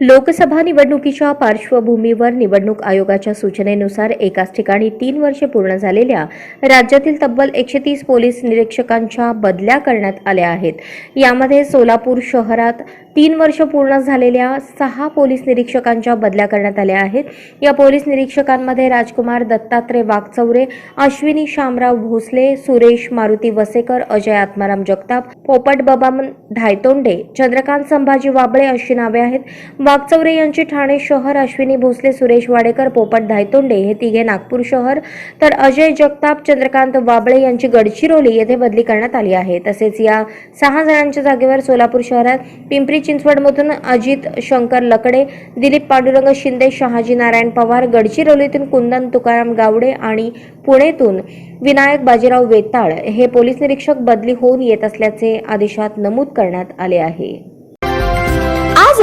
लोकसभा निवडणुकीच्या पार्श्वभूमीवर निवडणूक आयोगाच्या सूचनेनुसार एकाच ठिकाणी तीन वर्षे पूर्ण झालेल्या राज्यातील तब्बल एकशे तीस पोलीस निरीक्षकांच्या बदल्या करण्यात आल्या आहेत. यामध्ये सोलापूर शहरात तीन वर्ष पूर्ण झालेल्या सहा पोलीस निरीक्षकांच्या बदल्या करण्यात आल्या आहेत. या पोलीस निरीक्षकांमध्ये राजकुमार दत्तात्रय वाघचौरे अश्विनी शामराव भोसले सुरेश मारुती वसेकर अजय आत्माराम जगताप पोपट बबामन धायतोंडे चंद्रकांत संभाजी वाबळे अशी नावे आहेत. वागचौरे यांची ठाणे शहर अश्विनी भोसले सुरेश वाडेकर पोपट धायतोंडे हे तिघे नागपूर शहर तर अजय जगताप चंद्रकांत वाबळे यांची गडचिरोली येथे बदली करण्यात आली आहे. तसेच या सहा जणांच्या जागेवर सोलापूर शहरात पिंपरी चिंचवडमधून अजित शंकर लकडे दिलीप पांडुरंग शिंदे शहाजी नारायण पवार गडचिरोलीतून कुंदन तुकाराम गावडे आणि पुणेतून विनायक बाजीराव वेताळ हे पोलीस निरीक्षक बदली होऊन येत असल्याचे आदेशात नमूद करण्यात आले आहे.